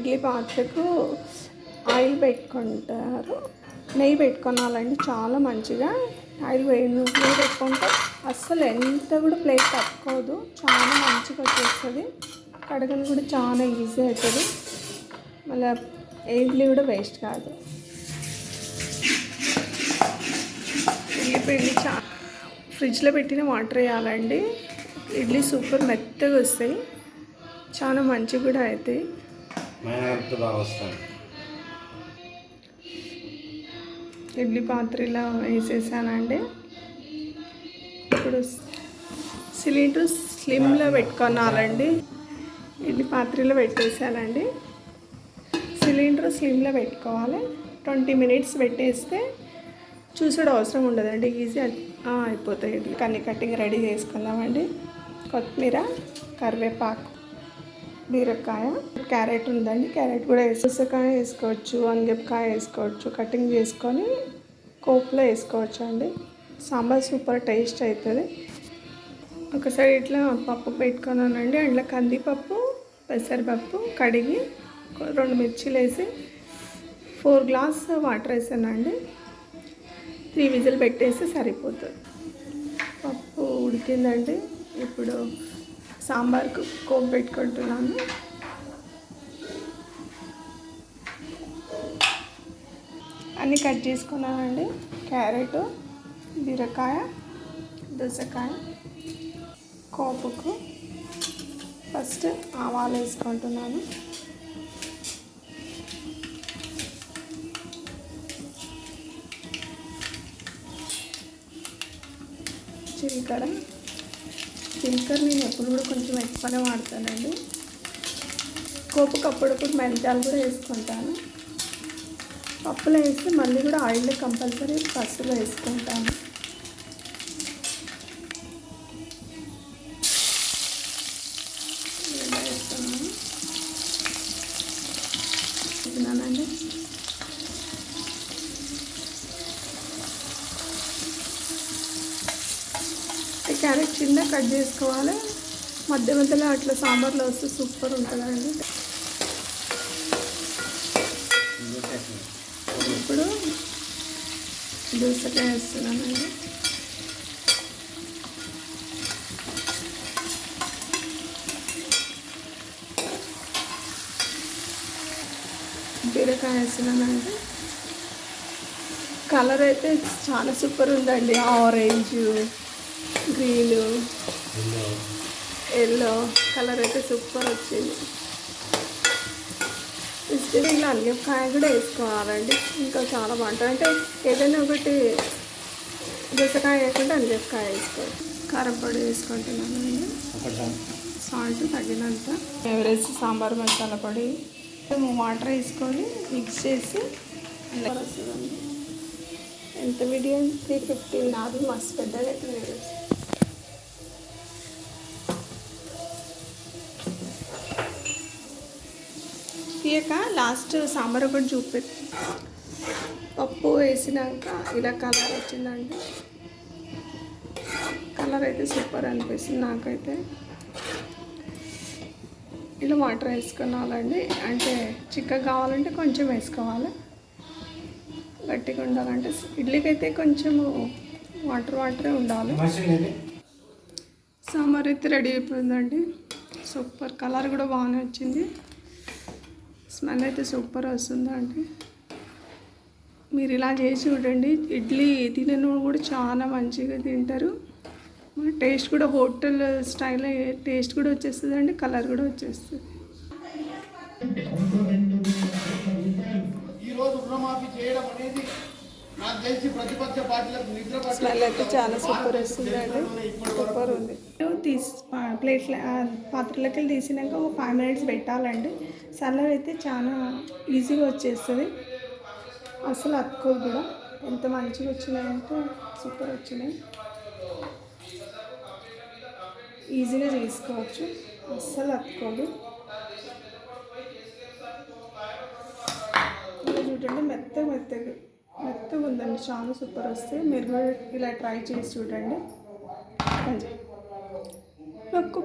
ఇడ్లీ పాత్రకు ఆయిల్ పెట్టుకుంటారు. నెయ్యి పెట్టుకోవాలండి చాలా మంచిగా ఆయిల్ వేడి నెయ్యి పెట్టుకుంటే అస్సలు ఎంత కూడా ప్లేట్ తట్టుకోదు. చాలా మంచిగా వచ్చేస్తుంది. కడగలు కూడా చాలా ఈజీ అవుతుంది. మళ్ళీ ఇడ్లీ కూడా వేస్ట్ కాదు. ఇడ్లీ పిండి చా ఫ్రిడ్జ్లో పెట్టిన వాటర్ వేయాలండి. ఇడ్లీ సూపర్ మెత్తగా వస్తాయి. చాలా మంచిగా కూడా అవుతాయి. మేనగత్తు బాగా ఇడ్లీ పాత్రలో వేసేసానండి. ఇప్పుడు సిలిండర్ స్లిమ్లో పెట్టుకున్నారండి ఇడ్లీ పాత్రలో పెట్టేసానండి సిలిండర్ స్లిమ్లో పెట్టుకోవాలి. ట్వంటీ మినిట్స్ పెట్టేస్తే చూసాడు అవసరం ఉండదండి. ఈజీ అయిపోతాయి. ఇడ్లీ కన్నీ కట్టింగ్ రెడీ చేసుకుందామండి. కొత్తిమీర కరివేపాకు. బీరకాయ క్యారెట్ ఉందండి. క్యారెట్ కూడా వేసేసకాయ వేసుకోవచ్చు వంగపకాయ వేసుకోవచ్చు కటింగ్ చేసుకొని కోప్లో వేసుకోవచ్చు అండి. సాంబార్ సూపర్ టేస్ట్ అవుతుంది ఒకసారి ఇట్లా పప్పు పెట్టుకున్నానండి. అందులో కందిపప్పు పెసరపప్పు కడిగి రెండు మిర్చీలు వేసి ఫోర్ గ్లాస్ వాటర్ వేసానండి. త్రీ విజిల్ పెట్టేసి సరిపోతుంది. పప్పు ఉడికిందండి. ఇప్పుడు సాంబార్కు కోపు పెట్టుకుంటున్నాను. అన్నీ కట్ చేసుకున్నానండి. క్యారెట్ బీరకాయ దోసకాయ కోపుకు ఫస్ట్ ఆవాలు వేసుకుంటున్నాను. జీలకర్ర జీలకర్ర నేను ఎప్పుడు కూడా కొంచెం ఎక్కువనే వాడతానండి. కోపుకు అప్పుడప్పుడు మెంతాలు కూడా వేసుకుంటాను. పప్పులో వేసి మళ్ళీ కూడా ఆయిల్ కంపల్సరీ ఫస్ట్లో వేసుకుంటాను. క్యారెట్ చిన్న కట్ చేసుకోవాలి. మధ్య మధ్యలో అట్లా సాంబార్లో వస్తే సూపర్ ఉంటుందండి. ఇప్పుడు దోసకాయ వేస్తున్నానండి. బీరకాయ వేస్తున్నానండి. కలర్ అయితే చాలా సూపర్ ఉందండి. ఆరెంజ్ గ్రీన్ ఎల్లో కలర్ అయితే సూపర్ వచ్చింది. ఇలా అల్లికాయ కూడా వేసుకోవాలండి. ఇంకా చాలా బాగుంటుంది. అంటే ఏదైనా ఒకటి దోసకాయ వేయకుండా అల్లికాయ వేసుకోవాలి. కారం పొడి వేసుకుంటున్నానండి సాల్ట్ తగినంత. ఎవరేసి సాంబార్ మసాలా పొడి. వాటర్ వేసుకొని మిక్స్ చేసి వస్తుందండి ఎంత వీడియో త్రీ ఫిఫ్టీన్ నాది మస్తు పెద్దగా అయితే లేదు. తీయక లాస్ట్ సాంబార్ ఒకటి చూపి. పప్పు వేసినాక ఇలా కలర్ వచ్చిందండి. కలర్ అయితే సూపర్ అనిపిస్తుంది నాకైతే. ఇలా వాటర్ వేసుకున్నాలండి అంటే చిక్కగా కావాలంటే కొంచెం వేసుకోవాలి. గట్టిగా ఉండాలంటే ఇడ్లీకి అయితే కొంచెము వాటర్ వాటరే ఉండాలి. సాంబార్ అయితే రెడీ అయిపోయిందండి. సూపర్ కలర్ కూడా బాగానే వచ్చింది. స్మెల్ అయితే సూపర్ వస్తుందండి. మీరు ఇలా చేసి చూడండి ఇడ్లీ తినను కూడా చాలా మంచిగా తింటారు. టేస్ట్ కూడా హోటల్ స్టైల్ టేస్ట్ కూడా వచ్చేస్తుందండి కలర్ కూడా వచ్చేస్తుంది. రుణమాఫీ చేయడం అనేది నాకు తెలిసి ప్రతిపక్ష పార్టీలకు నిద్ర స్మెల్ అయితే చాలా సూపర్ వస్తుందండి. సూపర్ ఉంది. తీసి ప్లేట్ల పాత్రలోకి తీసినాక ఒక ఫైవ్ మినిట్స్ పెట్టాలండి. సల్లర్ అయితే చాలా ఈజీగా వచ్చేస్తుంది. అసలు అతుకోదు కూడా. ఎంత మంచిగా వచ్చినాయంటే సూపర్ వచ్చినాయి. ఈజీగా చేసుకోవచ్చు. అస్సలు అతుకోదు ఇలా చూడండి మెత్తగా మెత్తగా మెత్తగా ఉందండి. చాలా సూపర్ వస్తే మీరు కూడా ఇలా ట్రై చేసి చూడండి. ఒక్క